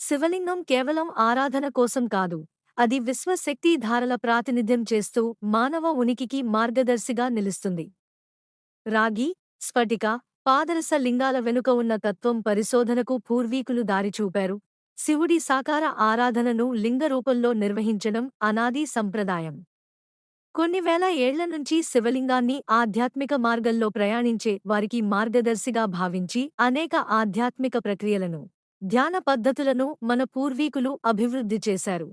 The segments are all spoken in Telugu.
శివలింగం కేవలం ఆరాధన కోసం కాదు అది విశ్వశక్తి ధారల ప్రాతినిధ్యం చేస్తూ మానవ ఉనికికి మార్గదర్శిగా నిలుస్తుంది. రాగి స్ఫటిక పాదరస లింగాల వెనుక ఉన్న తత్వం పరిశోధనకు పూర్వీకులు దారిచూపారు శివుడి సాకార ఆరాధనను లింగ రూపంలో నిర్వహించడం అనాది సంప్రదాయం. కొన్ని వేల ఏళ్ళ నుంచి శివలింగాన్ని ఆధ్యాత్మిక మార్గంలో ప్రయాణించే వారికి మార్గదర్శిగా భావించి అనేక ఆధ్యాత్మిక ప్రక్రియలను ధ్యాన పద్ధతులను మన పూర్వీకులు అభివృద్ధి చేశారు.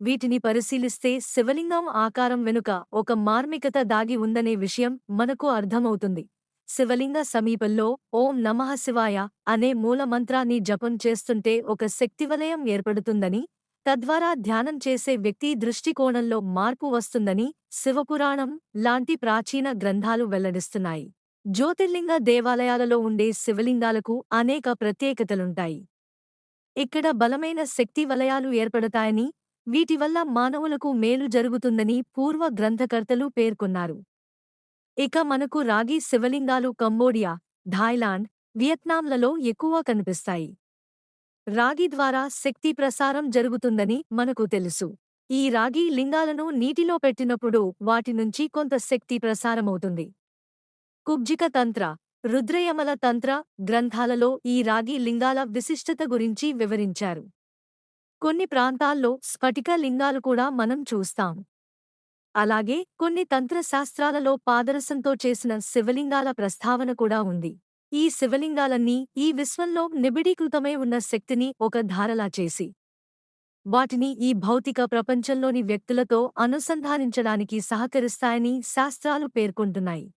వీటిని పరిశీలిస్తే శివలింగం ఆకారం వెనుక ఒక మార్మికత దాగి ఉందనే విషయం మనకు అర్థమవుతుంది. శివలింగ సమీపంలో ఓం నమః శివాయ అనే మూలమంత్రాన్ని జపం చేస్తుంటే ఒక శక్తివలయం ఏర్పడుతుందని తద్వారా ధ్యానం చేసే వ్యక్తి దృష్టికోణంలో మార్పు వస్తుందని శివపురాణం లాంటి ప్రాచీన గ్రంథాలు వెల్లడిస్తున్నాయి. జ్యోతిర్లింగ దేవాలయాలలో ఉండే శివలింగాలకు అనేక ప్రత్యేకతలుంటాయి. ఇక్కడ బలమైన శక్తి వలయాలు ఏర్పడతాయని వీటివల్ల మానవులకు మేలు జరుగుతుందని పూర్వ గ్రంథకర్తలు పేర్కొన్నారు. ఇక మనకు రాగి శివలింగాలు కంబోడియా థాయిలాండ్ వియత్నాంలలో ఎక్కువ కనిపిస్తాయి. రాగి ద్వారా శక్తి ప్రసారం జరుగుతుందని మనకు తెలుసు. ఈ రాగి లింగాలను నీటిలో పెట్టినప్పుడు వాటి నుంచి కొంత శక్తి ప్రసారమవుతుంది. కుబ్జిక తంత్ర రుద్రయమల తంత్ర గ్రంథాలలో ఈ రాగి లింగాల విశిష్టత గురించి వివరించారు. కొన్ని ప్రాంతాల్లో స్ఫటిక లింగాలు కూడా మనం చూస్తాం. అలాగే కొన్ని తంత్రశాస్త్రాలలో పాదరసంతో చేసిన శివలింగాల ప్రస్తావన కూడా ఉంది. ఈ శివలింగాలన్నీ ఈ విశ్వంలో నిబిడీకృతమై ఉన్న శక్తిని ఒక ధారలా చేసి వాటిని ఈ భౌతిక ప్రపంచంలోని వ్యక్తులతో అనుసంధానించడానికి సహకరిస్తాయని శాస్త్రాలు పేర్కొంటున్నాయి.